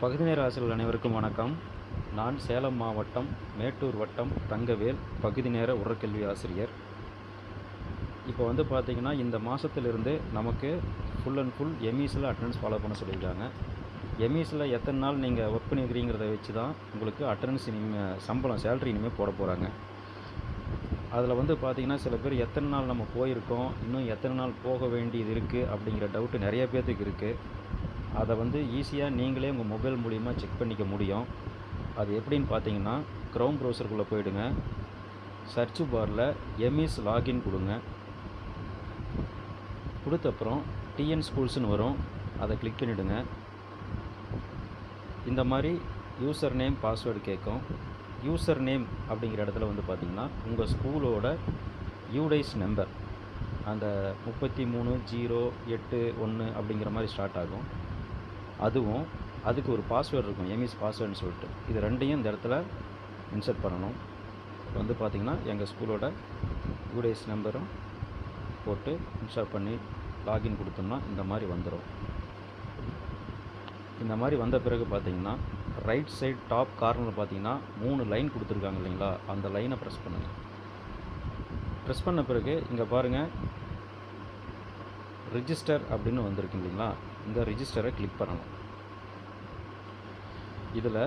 பகுதி நேர ஆசிரியர்கள் அனைவருக்கும் வணக்கம். நான் சேலம் மாவட்டம் மேட்டூர் வட்டம் தங்கவேல் பகுதி நேர உரக்கல்வி ஆசிரியர். இப்போ வந்து பார்த்திங்கன்னா இந்த மாதத்துலேருந்து நமக்கு ஃபுல் அண்ட் ஃபுல் எம்இஸில் அட்டண்டன்ஸ் ஃபாலோ பண்ண சொல்லியிருக்காங்க. எம்இஸில் எத்தனை நாள் நீங்கள் ஒர்க் பண்ணியிருக்கிறீங்கிறத வச்சு தான் உங்களுக்கு அட்டண்டன்ஸ் இனிமேல் சம்பளம் சேலரி இனிமேல் போட போகிறாங்க அதில் வந்து பார்த்திங்கன்னா சில பேர் எத்தனை நாள் நம்ம போயிருக்கோம் இன்னும் எத்தனை நாள் போக வேண்டியது இருக்குது அப்படிங்கிற டவுட்டு நிறைய பேர்த்துக்கு இருக்குது அதை வந்து ஈஸியாக நீங்களே உங்கள் மொபைல் மூலிமா செக் பண்ணிக்க முடியும். அது எப்படின்னு பார்த்தீங்கன்னா க்ரோம் ப்ரௌசருக்குள்ளே போயிடுங்க. சர்ச் பாரில் எம்இஸ் லாகின் கொடுங்க. கொடுத்த அப்புறம் டிஎன் ஸ்கூல்ஸ்னு வரும். அதை கிளிக் பண்ணிவிடுங்க இந்த மாதிரி யூசர் நேம் பாஸ்வேர்டு கேட்கும். யூசர் நேம் அப்படிங்கிற இடத்துல வந்து பார்த்திங்கன்னா உங்கள் ஸ்கூலோட யூடைஸ் நம்பர் அந்த முப்பத்தி மூணு ஜீரோ எட்டு ஒன்று அப்படிங்கிற மாதிரி ஸ்டார்ட் ஆகும். அதுவும் அதுக்கு ஒரு பாஸ்வேர்டு இருக்கும் எம்இஸ் பாஸ்வேர்டுன்னு சொல்லிட்டு. இது ரெண்டையும் இந்த இடத்துல இன்சர்ட் பண்ணணும். வந்து பார்த்திங்கன்னா எங்கள் ஸ்கூலோட யூடைஸ் நம்பரும் போட்டு இன்ஸ்டால் பண்ணி லாகின் கொடுத்தோம்னா இந்த மாதிரி வந்துடும் இந்த மாதிரி வந்த பிறகு பார்த்தீங்கன்னா ரைட் சைட் டாப் கார்னர் பார்த்தீங்கன்னா மூணு லைன் கொடுத்துருக்காங்க இல்லைங்களா? அந்த லைனை ப்ரெஸ் பண்ணுங்கள் ப்ரெஸ் பண்ண பிறகு இங்கே பாருங்கள் ரிஜிஸ்டர் அப்படின்னு வந்திருக்கு இல்லைங்களா? இந்த ரிஜிஸ்டரை கிளிக் பண்ணணும். இதில்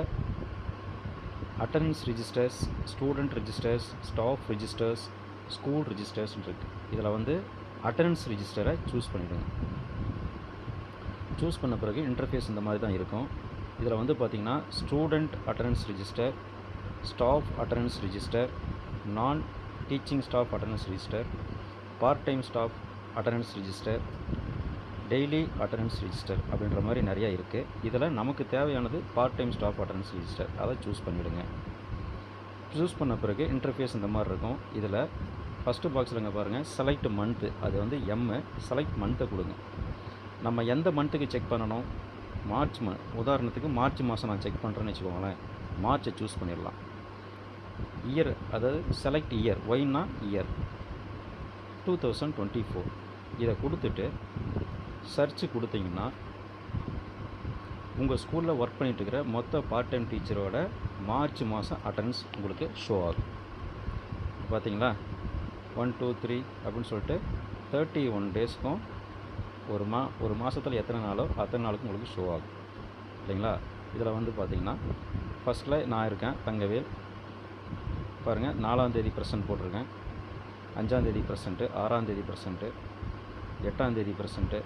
attendance registers student registers staff registers school registers இருக்குது இதில் வந்து அட்டண்டன்ஸ் ரிஜிஸ்டரை சூஸ் பண்ணிவிடுங்க சூஸ் பண்ண பிறகு இன்டர்ஃபேஸ் இந்த மாதிரி தான் இருக்கும். இதில் வந்து பார்த்திங்கன்னா student attendance register staff attendance register non teaching staff attendance register part time staff attendance register daily attendance register அப்படின்ற மாதிரி நிறையா இருக்குது இதில் நமக்கு தேவையானது part time staff attendance register அதை சூஸ் பண்ணிவிடுங்க சூஸ் பண்ண பிறகு இன்டர்ஃபேஸ் இந்த மாதிரி இருக்கும். இதில் ஃபஸ்ட்டு பாக்ஸில் இங்கே பாருங்கள் செலக்ட் மந்த்து அது வந்து எம்மு செலக்ட் மந்த்தை கொடுங்க. நம்ம எந்த மந்த்துக்கு செக் பண்ணணும்? மார்ச் ம உதாரணத்துக்கு மார்ச் மாதம் நான் செக் பண்ணுறேன்னு வச்சுக்கோங்களேன். மார்ச்சை சூஸ் பண்ணிடலாம். இயர் அதாவது select year ஒய்னா year two thousand twenty four இதை கொடுத்துட்டு சர்ச் கொடுத்தீங்கன்னா உங்கள் ஸ்கூலில் ஒர்க் பண்ணிகிட்டு இருக்கிற மொத்த பார்ட் டைம் டீச்சரோட மார்ச் மாதம் அட்டண்டன்ஸ் உங்களுக்கு ஷோ ஆகும். பார்த்தீங்களா ஒன் டூ த்ரீ அப்படின்னு சொல்லிட்டு தேர்ட்டி ஒன் டேஸ்க்கும் ஒரு மா ஒரு மாதத்தில் எத்தனை நாளோ அத்தனை நாளுக்கு உங்களுக்கு ஷோ ஆகும். இல்லைங்களா? இதில் வந்து பார்த்தீங்கன்னா ஃபஸ்ட்டில் நான் இருக்கேன் தங்கவேல். பாருங்கள் நாலாந்தேதி ப்ரெசன்ட் போட்டிருக்கேன். அஞ்சாந்தேதி ப்ரெசண்ட்டு ஆறாந்தேதி ப்ரெசண்ட்டு எட்டாந்தேதி ப்ரெசண்ட்டு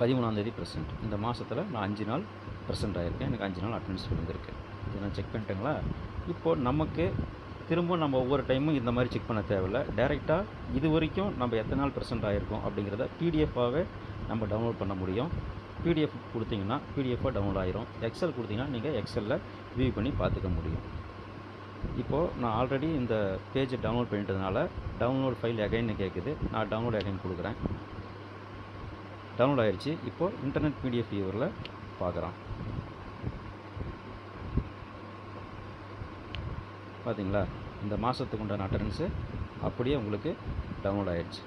பதிமூணாந்தேதி ப்ரெசென்ட் இந்த மாதத்தில் நான் அஞ்சு நாள் ப்ரெசென்ட் ஆகியிருக்கேன் எனக்கு அஞ்சு நாள் அட்டண்டன்ஸ் விழுந்திருக்கு இதை நான் செக் பண்ணிட்டேங்களா? இப்போது நமக்கு திரும்ப நம்ம ஒவ்வொரு டைமும் இந்த மாதிரி செக் பண்ண தேவையில்ல. டேரெக்டாக இது வரைக்கும் நம்ம எத்தனை நாள் ப்ரெசென்ட் ஆகிருக்கோம் அப்படிங்கிறத பிடிஎஃபாகவே நம்ம டவுன்லோட் பண்ண முடியும். பிடிஎஃப் கொடுத்தீங்கன்னா பிடிஎஃபாக டவுன்லோட் ஆயிரும். எக்ஸல் கொடுத்தீங்கன்னா நீங்கள் எக்ஸலில் வியூ பண்ணி பார்த்துக்க முடியும். இப்போது நான் ஆல்ரெடி இந்த பேஜை டவுன்லோட் பண்ணிட்டதுனால டவுன்லோட் ஃபைல் எகைன்னு கேட்குது நான் டவுன்லோட் எகைன் கொடுக்குறேன். டவுன்லோட் ஆகிடுச்சு இப்போது இன்டர்நெட் பிடிஎஃப் வியூவரில் பார்க்குறோம். பார்த்தீங்களா இந்த மாதத்துக்கு உண்டான அட்டண்டன்ஸு அப்படியே உங்களுக்கு டவுன்லோட் ஆகிடுச்சு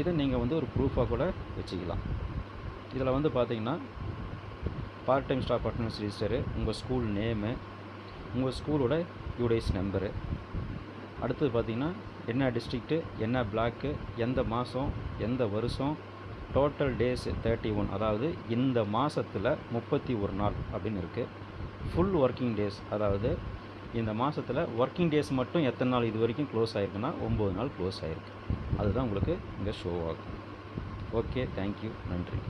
இதை நீங்கள் வந்து ஒரு ப்ரூஃபாக கூட வச்சுக்கலாம். இதில் வந்து பார்த்தீங்கன்னா part time staff attendance register உங்கள் ஸ்கூல் நேமு உங்கள் ஸ்கூலோட யூடைஸ் நம்பரு அடுத்தது பார்த்தீங்கன்னா என்ன டிஸ்ட்ரிக்ட்டு என்ன பிளாக்கு எந்த மாதம் எந்த வருஷம் டோட்டல் டேஸ் தேர்ட்டி ஒன் அதாவது இந்த மாதத்தில் முப்பத்தி ஒரு நாள் அப்படின்னு இருக்குது ஃபுல் ஒர்க்கிங் டேஸ் அதாவது இந்த மாதத்தில் ஒர்க்கிங் டேஸ் மட்டும் எத்தனை நாள் இது வரைக்கும் க்ளோஸ் ஆகிருக்குன்னா ஒம்பது நாள் க்ளோஸ் ஆகிருக்கு அதுதான் உங்களுக்கு இங்கே ஷோ ஆகும். ஓகே தேங்க்யூ நன்றி.